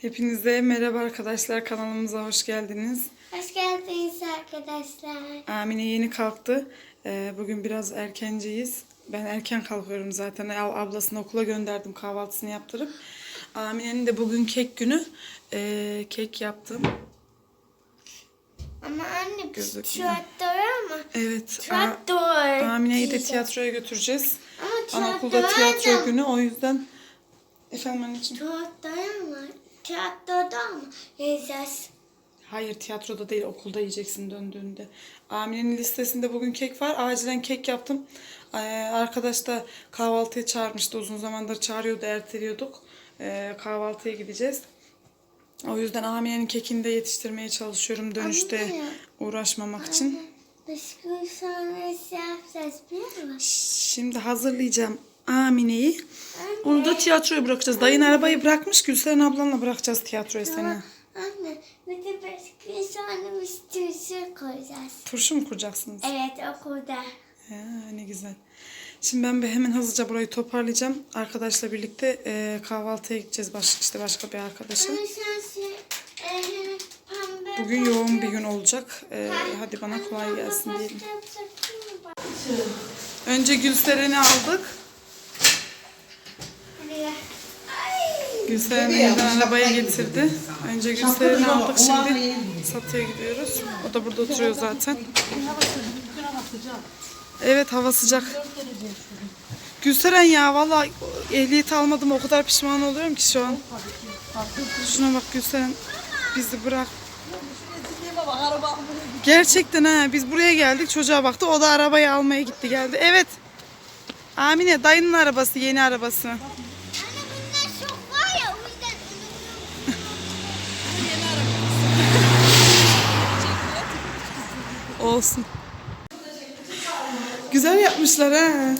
Hepinize merhaba arkadaşlar kanalımıza hoş geldiniz. Hoş geldiniz arkadaşlar. Amine yeni kalktı. Ee, bugün biraz erkenciyiz. Ben erken kalkıyorum zaten. Ablasını okula gönderdim kahvaltısını yaptırıp. Amine'nin de bugün kek günü. Ee, kek yaptım. Ama anne Gözükmüyor. traktör ama. Evet. Traktör. Amine'yi de tiyatroya götüreceğiz. Ama Anaokulda tiyatro günü o yüzden. Efendim anneciğim? Traktör Traktörde ama. Yiyeceğiz. Hayır tiyatroda değil okulda yiyeceksin döndüğünde. Amine'nin listesinde bugün kek var. Acilen kek yaptım. Ee, arkadaş da kahvaltıya çağırmıştı. Uzun zamandır çağırıyordu, erteliyorduk. Ee, kahvaltıya gideceğiz. O yüzden Amine'nin kekini de yetiştirmeye çalışıyorum dönüşte Anne. uğraşmamak için. Bisküvi sonrası yapacağız biliyor musun? Şimdi hazırlayacağım Amine'yi. Onu da tiyatroya bırakacağız. Dayın arabayı bırakmış. Gülseren ablanla bırakacağız tiyatroya seni. Anne bir de biz turşu koyacağız. Turşu mu kuracaksınız? Evet okulda. Ha, ne güzel. Şimdi ben bir hemen hızlıca burayı toparlayacağım. Arkadaşla birlikte e, kahvaltıya gideceğiz. Baş, işte başka bir arkadaşa. Anne sen şey, e, pembe Bugün yoğun bir gün olacak. E, hadi bana kolay gelsin diyelim. Önce Gülseren'i aldık. Gülseren evden arabaya getirdi. Önce Gülseren'i aldık. Şimdi Satıya gidiyoruz. O da burada oturuyor zaten. Evet hava sıcak. Gülseren ya valla ehliyet almadım o kadar pişman oluyorum ki şu an. Şuna bak Gülseren bizi bırak. Gerçekten ha biz buraya geldik çocuğa baktı o da arabayı almaya gitti geldi. Evet. Amine dayının arabası yeni arabası. Olsun. Güzel yapmışlar ha.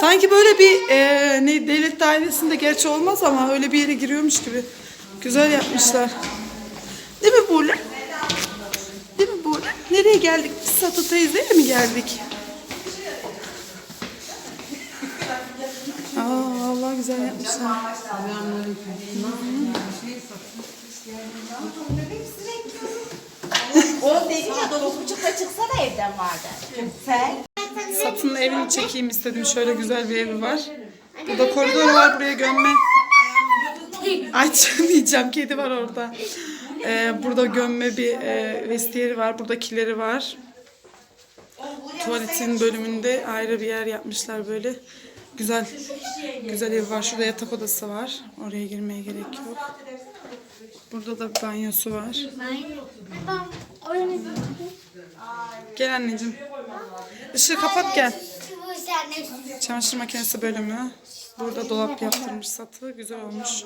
Sanki böyle bir e, ne devlet dairesinde gerçi olmaz ama öyle bir yere giriyormuş gibi. Güzel yapmışlar. Değil mi Buğra? Değil mi Buğra? Nereye geldik? Biz Satı teyzeye mi geldik? Aa vallahi güzel yapmışlar. O dedi ya dokuz buçukta çıksana evden vardı. Sen? Satının evini çekeyim istedim. Şöyle güzel bir evi var. Burada koridor var buraya gömme. Açmayacağım. Kedi var orada. Ee, burada gömme bir e, vestiyeri var. Burada kileri var. Tuvaletin bölümünde ayrı bir yer yapmışlar böyle. Güzel güzel ev var. Şurada yatak odası var. Oraya girmeye gerek yok. Burada da banyosu var. Gel anneciğim. Işığı kapat gel. Çamaşır makinesi bölümü. Burada dolap yaptırmış satı. Güzel olmuş.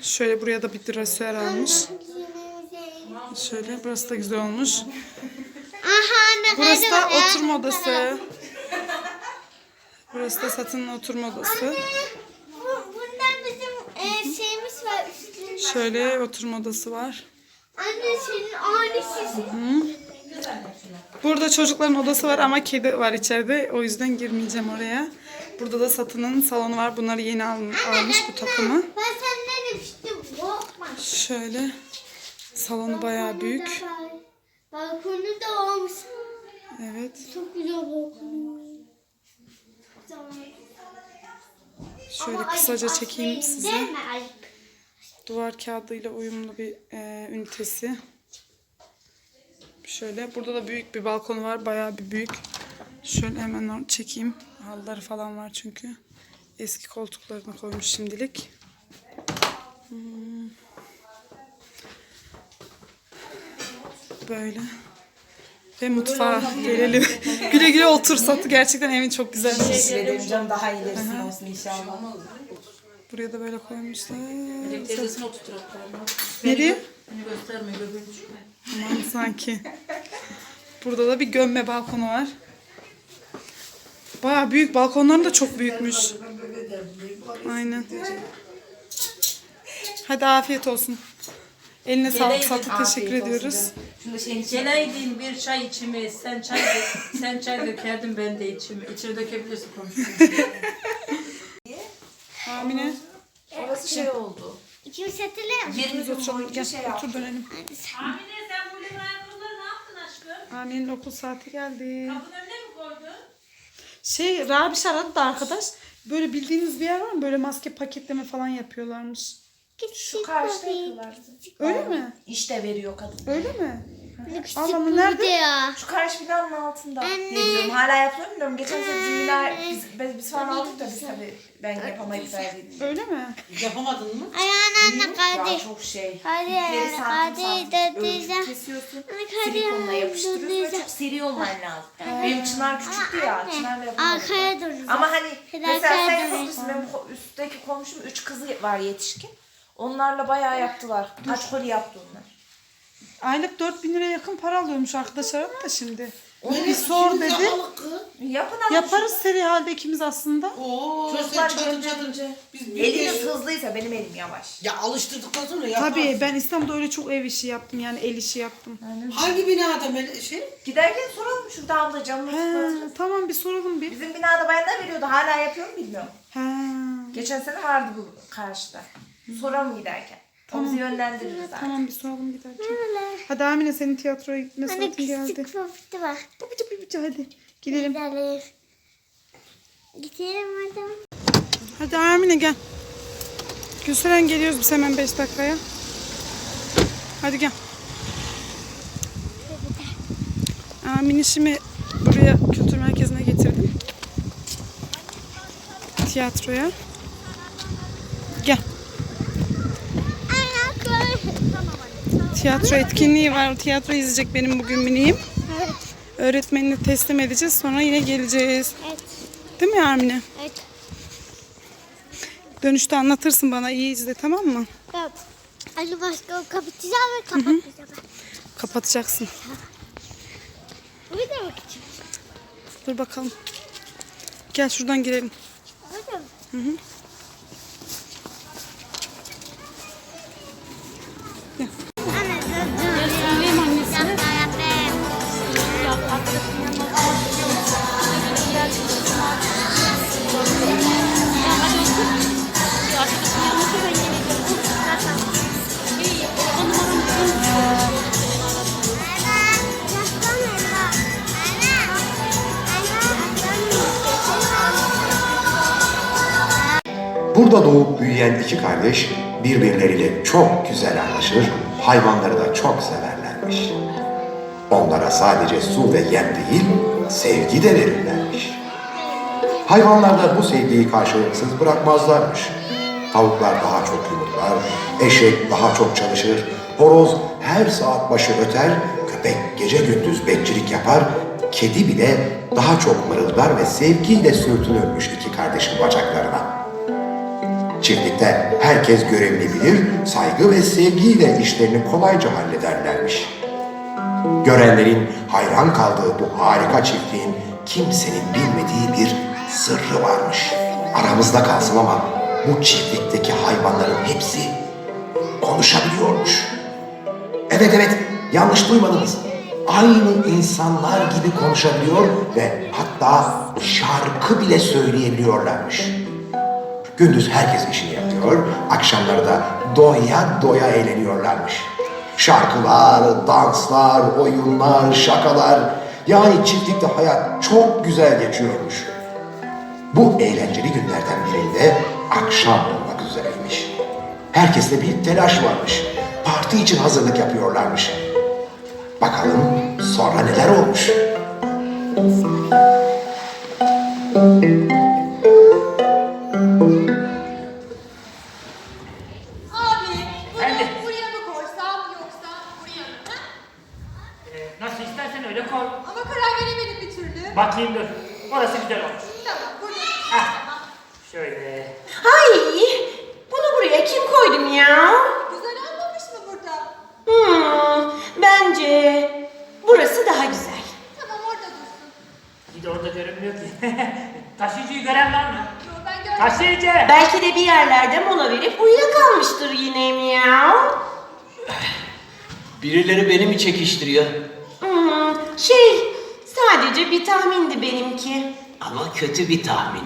Şöyle buraya da bir drasör almış. Şöyle burası da güzel olmuş. Burası da oturma odası. Burası da satının oturma odası. Bu, bundan bizim e, şeyimiz var üstünde. Şöyle oturma odası var. Anne senin ailesi. Burada çocukların odası var ama kedi var içeride. O yüzden girmeyeceğim oraya. Burada da satının salonu var. Bunları yeni al- almış bu takımı. Ben senden demiştim. Korkma. Şöyle salonu bayağı büyük. Balkonu da olmuş. Evet. Çok güzel balkonu. Şöyle kısaca çekeyim size. Duvar kağıdıyla uyumlu bir e, ünitesi. Şöyle burada da büyük bir balkonu var. Bayağı bir büyük. Şöyle hemen çekeyim. Halıları falan var çünkü. Eski koltuklarını koymuş şimdilik. Hmm. Böyle. Ve mutfağa gelelim. güle güle otur satı. Gerçekten evin çok güzelmiş. Teşekkür ederim canım daha ilerisi olsun inşallah. Buraya da böyle koymuşlar. Teyzesini oturtup Nereye? Beni gösterme göbeğim. Aman sanki. Burada da bir gömme balkonu var. Baya büyük. Balkonların da çok büyükmüş. Aynen. Hadi afiyet olsun. Eline sağlık Satı. Teşekkür ediyoruz. Şunu şeyin Geleydin bir çay içimi, sen çay sen çay dökerdin ben de içimi. İçine dökebilirsin komşum. Amine. Orası şey oldu. İkimiz hatırlıyor musun? 20 gün Otur, gel, şey otur dönelim. Amine sen bu limon ayakkabıları ne yaptın aşkım? Amin'in okul saati geldi. Kapının önüne mi koydun? Şey Rabiş aradı da arkadaş. Böyle bildiğiniz bir yer var mı? Böyle maske paketleme falan yapıyorlarmış. Şu karşıda yapıyorlar. Öyle mi? İşte veriyor kadın. Öyle mi? Mı, bu nerede? Ya. Şu karşı binanın altında. Anne. Ne biliyorum hala yapıyor mu bilmiyorum. Geçen sene bizim bina biz, biz, biz falan aldık da biz tabii ben yapamayıp verdim. Öyle mi? Yapamadın mı? Ayağın anne Ya hadi. çok şey. Hadi İpleri santim hadi santim dediyse. örüp kesiyorsun. Hadi Silikonla yani, yapıştırıyorsun ve dediyse. çok seri olman lazım. Benim Çınar küçüktü ya. Anne, Çınar'la yapamadım. Arkaya duracağız. Ama hani Bir mesela arkaya sen dönüyorsun. yapabilirsin. Benim ko- üstteki komşum üç kızı var yetişkin. Onlarla bayağı yaptılar. Kaç koli yaptı onlar. Aylık 4000 liraya yakın para alıyormuş arkadaş aradı da şimdi. Öyle Bir sor dedi. Yapın ama. Yaparız seri halde ikimiz aslında. Oo, Çocuklar sen çatır gönderince. çatır. Biz bir Eliniz kez- hızlıysa benim elim yavaş. Ya alıştırdıktan sonra yaparsın. Tabii ben İstanbul'da öyle çok ev işi yaptım yani el işi yaptım. Hangi binada Mel- şey? Giderken soralım şurada abla camını He, tamam bir soralım bir. Bizim binada bayanlar veriyordu. Hala yapıyor mu bilmiyorum. He. Geçen sene vardı bu karşıda. Soralım giderken. O bizi yönlendirir zaten. Tamam bir soralım giderken. Hadi Amine senin tiyatroya gitme Anne saatin geldi. küçük popiti var. Bıcı bıcı hadi gidelim. Gidelim. Gidelim hadi. Hadi Amine gel. Gülseren geliyoruz biz hemen 5 dakikaya. Hadi gel. Amine şimdi buraya kültür merkezine getirdim. Tiyatroya. Gel. Tamam anne. Tiyatro etkinliği var. Tiyatro izleyecek benim bugün miniğim. Evet. Öğretmenine teslim edeceğiz. Sonra yine geleceğiz. Evet. Değil mi Amine? Evet. Dönüşte anlatırsın bana. iyi izle tamam mı? Evet. Anne başka kapatacağım ve kapatacağım. Kapatacaksın. Bir de bakacağım. Dur bakalım. Gel şuradan girelim. Hadi. Anne Burada doğup büyüyen iki kardeş birbirleriyle çok güzel anlaşır, hayvanları da çok severlermiş. Onlara sadece su ve yem değil, sevgi de verirlermiş. Hayvanlar da bu sevgiyi karşılıksız bırakmazlarmış. Tavuklar daha çok yumurtlar, eşek daha çok çalışır, horoz her saat başı öter, köpek gece gündüz bekçilik yapar, kedi bile daha çok mırıldar ve sevgiyle sürtünürmüş iki kardeşin bacaklarına. Çiftlikte herkes görevini bilir, saygı ve sevgiyle işlerini kolayca hallederlermiş. Görenlerin hayran kaldığı bu harika çiftliğin kimsenin bilmediği bir sırrı varmış. Aramızda kalsın ama bu çiftlikteki hayvanların hepsi konuşabiliyormuş. Evet evet yanlış duymadınız. Aynı insanlar gibi konuşabiliyor ve hatta şarkı bile söyleyebiliyorlarmış. Gündüz herkes işini yapıyor, akşamları da doya doya eğleniyorlarmış. Şarkılar, danslar, oyunlar, şakalar. Yani çiftlikte hayat çok güzel geçiyormuş. Bu eğlenceli günlerden birinde akşam olmak üzereymiş. Herkeste bir telaş varmış. Parti için hazırlık yapıyorlarmış. Bakalım sonra neler olmuş. Abi, görünmüyor ki. Taşıyıcıyı gören var mı? Yo, ben görmedim. Taşıyıcı! Belki de bir yerlerde mola verip uyuyakalmıştır yine mi ya? Birileri beni mi çekiştiriyor? Hmm, şey, sadece bir tahmindi benimki. Ama kötü bir tahmin.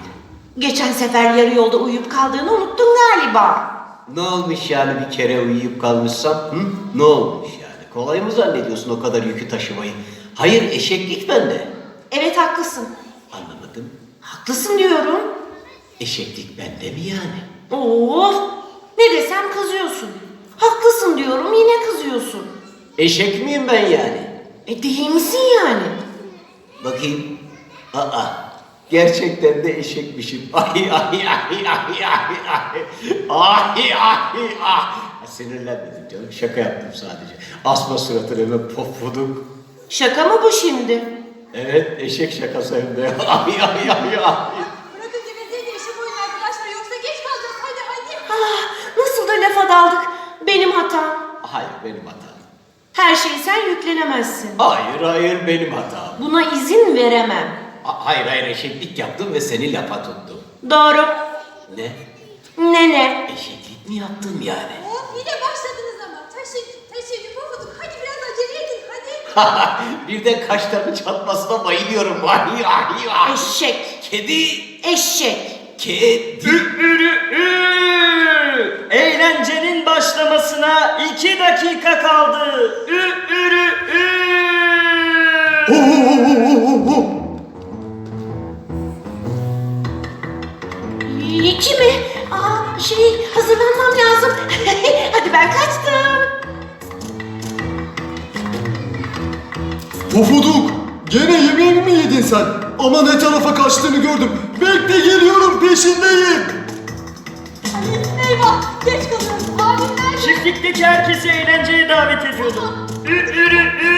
Geçen sefer yarı yolda uyuyup kaldığını unuttun galiba. Ne olmuş yani bir kere uyuyup kalmışsam? Hı? Ne olmuş yani? Kolay mı zannediyorsun o kadar yükü taşımayı? Hayır eşeklik bende. Evet haklısın. Haklısın diyorum. Eşeklik bende mi yani? Of! Ne desem kızıyorsun. Haklısın diyorum yine kızıyorsun. Eşek miyim ben yani? E değil misin yani? Bakayım. Aa. Gerçekten de eşekmişim. Ay ay ay ay ay ay. Ay ay ay. Sinirlenmedim canım. Şaka yaptım sadece. Asma suratını hemen pofuduk. Şaka mı bu şimdi? Evet eşek şakası hem de. Ay ay ay ay. Bırakın gevezeyi de işe koyun arkadaşlar yoksa geç kalacağız. Hadi hadi. Ah, nasıl da lafa daldık. Benim hatam. Hayır benim hatam. Her şeyi sen yüklenemezsin. Hayır hayır benim hatam. Buna izin veremem. Ha- Hayır hayır eşeklik yaptım ve seni lafa tuttum. Doğru. Ne? Ne ne? Eşeklik mi yaptım yani? Of yine başladınız ama. Taşı, taşı, pofuduk. Hadi biraz acele edin hadi. Birden kaşlarını çatmasına bayılıyorum. Ay ay ay. Eşek. Kedi. Eşek. Kedi. Eğlencenin başlamasına iki dakika kaldı. Ü ürü ü. İki mi? Aa, şey hazırlanmam lazım. Pofuduk! Gene yemeğimi mi yedin sen? Ama ne tarafa kaçtığını gördüm. Bekle geliyorum peşindeyim. Eyvah geç kalıyoruz. Abimler. Çiftlikteki herkesi eğlenceye davet ediyordum. Ü ürü ü.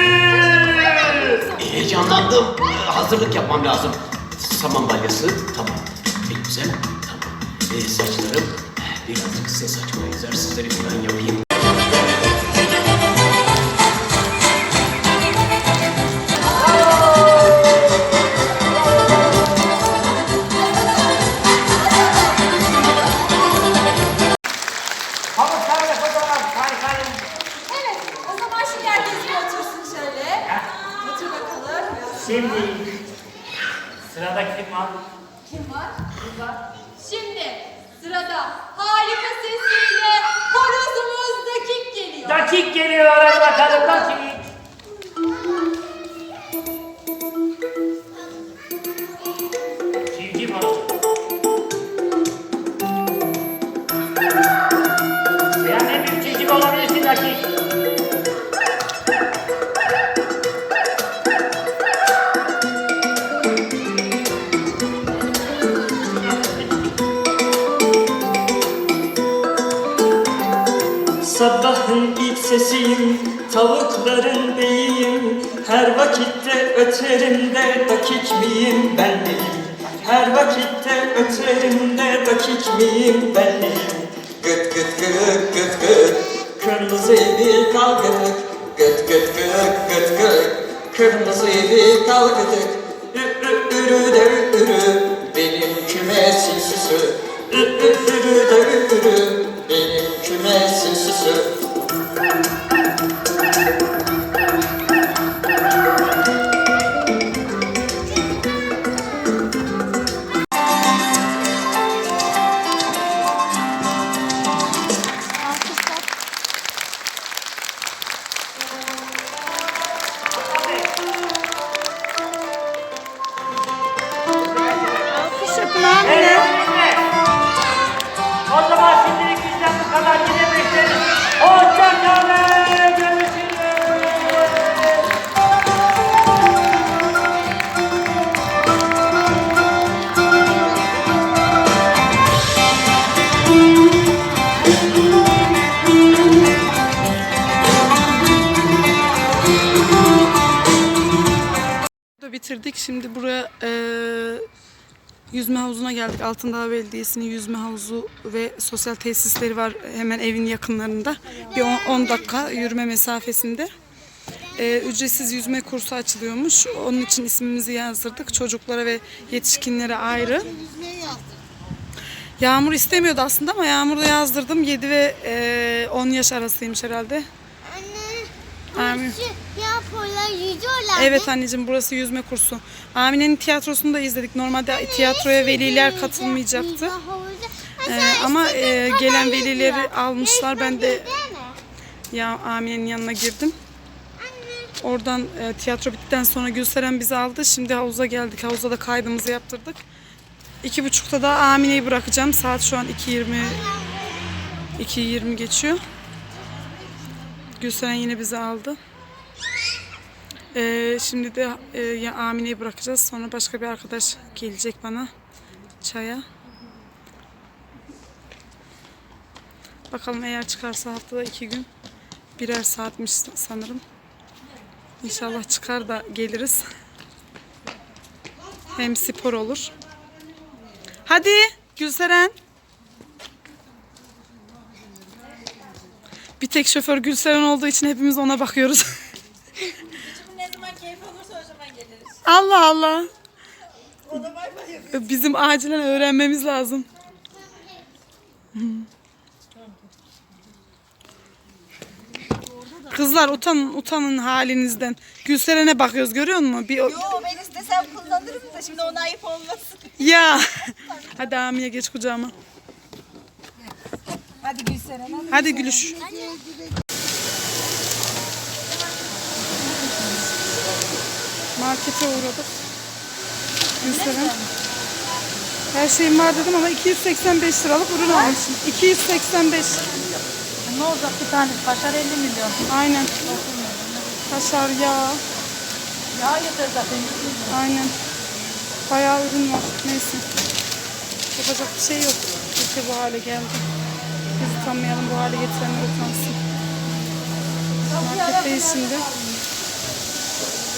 Heyecanlandım. Ee, Hazırlık yapmam lazım. Saman balyası. Tamam. Elbisem. Tamam. Ee, saçlarım. Birazcık ses açma egzersizleri falan yapayım. Olabilirsin dakik. Sabahın ilk sesiyim, tavukların beyiyim. Her vakitte öterim de dakik miyim? Ben deyim Her vakitte öterim de dakik miyim? Ben gıt gıt gıt Kırmızı bir kalgıdık Gıt gıt gıt gıt gıt. Kırmızı bir kalgıdık Ü ü ürü de Şimdi buraya e, yüzme havuzuna geldik. Altındağ Belediyesi'nin yüzme havuzu ve sosyal tesisleri var hemen evin yakınlarında. Bir 10 dakika yürüme mesafesinde. E, ücretsiz yüzme kursu açılıyormuş. Onun için ismimizi yazdırdık. Çocuklara ve yetişkinlere ayrı. Yağmur istemiyordu aslında ama Yağmur'da yazdırdım. 7 ve e, 10 yaş arasıymış herhalde. Anne. Amin. Şu yüzüyorlar. Evet anneciğim burası yüzme kursu. Amine'nin tiyatrosunu da izledik. Normalde tiyatroya veliler katılmayacaktı. Ee, ama e, gelen velileri almışlar. Ben de ya Amine'nin yanına girdim. Oradan e, tiyatro bittikten sonra Gülseren bizi aldı. Şimdi havuza geldik. Havuzda da kaydımızı yaptırdık. İki buçukta da Amine'yi bırakacağım. Saat şu an 2.20 2.20 geçiyor. Gülseren yine bizi aldı. Şimdi de e, ya Amine'yi bırakacağız. Sonra başka bir arkadaş gelecek bana çaya. Bakalım eğer çıkarsa haftada iki gün birer saatmiş sanırım. İnşallah çıkar da geliriz. Hem spor olur. Hadi Gülseren. Bir tek şoför Gülseren olduğu için hepimiz ona bakıyoruz. Allah Allah. Bizim acilen öğrenmemiz lazım. Kızlar utanın, utanın halinizden. Gülseren'e bakıyoruz görüyor musun? Bir, o- Yo ben istesem kullanırım da şimdi ona ayıp olmasın. Ya. Hadi Amine geç kucağıma. Hadi Gülseren hadi. Hadi gülüş. Markete uğradık. Gülseren. Her şeyim var dedim ama 285 liralık ürün almışım. 285. Ne olacak bir tane kaşar 50 milyon. Aynen. Kaşar, yağ. Ya yeter zaten. Aynen. Bayağı ürün var. Neyse. Yapacak bir şey yok. Ülke bu hale geldi. Biz utanmayalım bu hale getirenler utansın. Marketteyiz şimdi.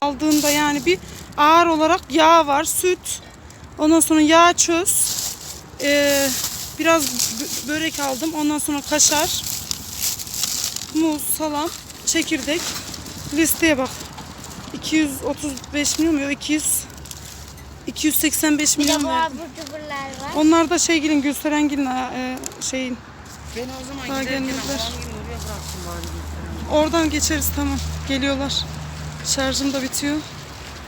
Aldığında yani bir ağır olarak yağ var, süt. Ondan sonra yağ çöz. Ee, biraz bö- börek aldım. Ondan sonra kaşar. Muz, salam, çekirdek. Listeye bak. 235 milyon mu? Yok, 200 285 Bir de milyon verdim. var. Onlar da şey gelin Gülseren gelin e, şeyin. Ben o zaman giderken oraya bıraktım bari. Oradan geçeriz tamam. Geliyorlar. Şarjım da bitiyor.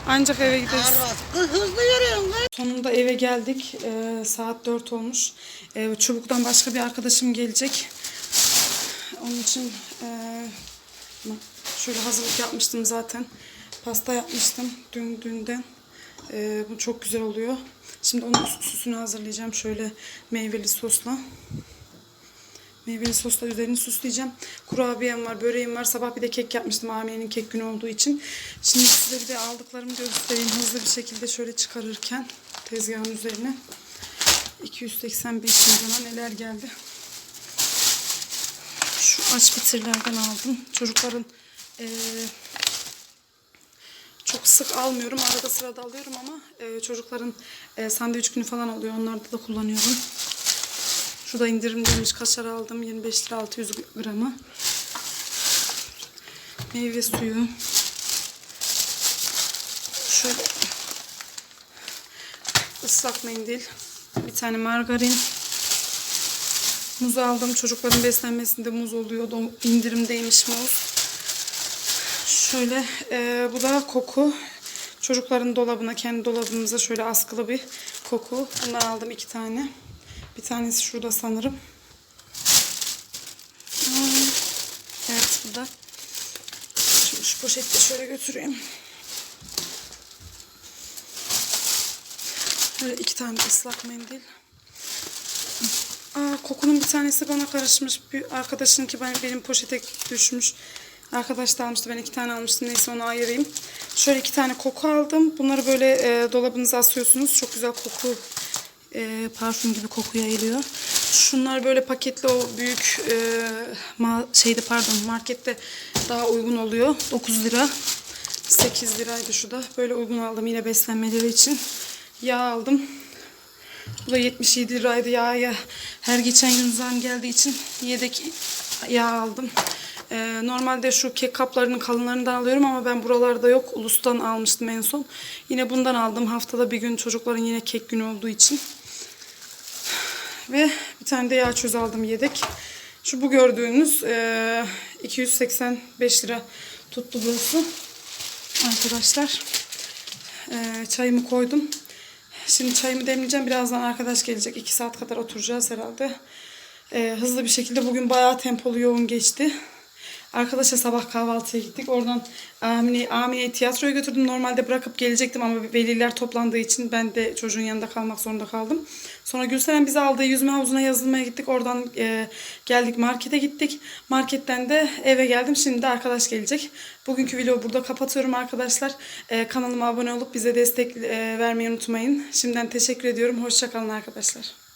Ancak eve gideriz. Hızlı yürüyorsun kız. Sonunda eve geldik. Ee, saat 4 olmuş. Ee, çubuktan başka bir arkadaşım gelecek. Onun için ee, şöyle hazırlık yapmıştım zaten. Pasta yapmıştım dün dünden. Ee, bu çok güzel oluyor. Şimdi onun süsünü hazırlayacağım şöyle meyveli sosla. Meyveli sosla üzerini süsleyeceğim. Kurabiyem var, böreğim var. Sabah bir de kek yapmıştım Amine'nin kek günü olduğu için. Şimdi size bir de aldıklarımı göstereyim. Hızlı bir şekilde şöyle çıkarırken tezgahın üzerine. 285 milyona neler geldi. Şu aç bitirlerden aldım. Çocukların eee, çok sık almıyorum. Arada sırada alıyorum ama eee, çocukların eee, sandviç günü falan oluyor. Onlarda da kullanıyorum. Şurada indirimdeymiş. Kaşar aldım. 25 lira 600 gramı. Meyve suyu. Şöyle ıslak mendil. Bir tane margarin. Muz aldım. Çocukların beslenmesinde muz oluyor. Do- İndirimdeymiş muz. Şöyle e, bu da koku. Çocukların dolabına, kendi dolabımıza şöyle askılı bir koku. Bundan aldım iki tane. Bir tanesi şurada sanırım. Evet burada. Şimdi şu poşeti şöyle götüreyim. Böyle iki tane ıslak mendil. Aa, kokunun bir tanesi bana karışmış. Bir arkadaşın ki ben, benim poşete düşmüş. Arkadaş da almıştı. Ben iki tane almıştım. Neyse onu ayırayım. Şöyle iki tane koku aldım. Bunları böyle e, dolabınıza asıyorsunuz. Çok güzel koku e, parfüm gibi koku yayılıyor. Şunlar böyle paketli o büyük e, ma şeyde pardon markette daha uygun oluyor. 9 lira. 8 liraydı şu da. Böyle uygun aldım yine beslenmeleri için. Yağ aldım. Bu da 77 liraydı yağ ya. Her geçen gün zam geldiği için yedek yağ aldım. Ee, normalde şu kek kaplarının kalınlarından alıyorum ama ben buralarda yok. Ulus'tan almıştım en son. Yine bundan aldım. Haftada bir gün çocukların yine kek günü olduğu için. Ve bir tane de yağ çöz aldım yedek. Şu bu gördüğünüz e, 285 lira tuttu burası. Arkadaşlar e, çayımı koydum. Şimdi çayımı demleyeceğim. Birazdan arkadaş gelecek. 2 saat kadar oturacağız herhalde. Ee, hızlı bir şekilde bugün bayağı tempolu yoğun geçti. Arkadaşa sabah kahvaltıya gittik. Oradan Amine, Amine'yi tiyatroya götürdüm. Normalde bırakıp gelecektim ama veliler toplandığı için ben de çocuğun yanında kalmak zorunda kaldım. Sonra Gülseren bizi aldı. Yüzme havuzuna yazılmaya gittik. Oradan e, geldik markete gittik. Marketten de eve geldim. Şimdi de arkadaş gelecek. Bugünkü vlogu burada kapatıyorum arkadaşlar. E, kanalıma abone olup bize destek e, vermeyi unutmayın. Şimdiden teşekkür ediyorum. Hoşçakalın arkadaşlar.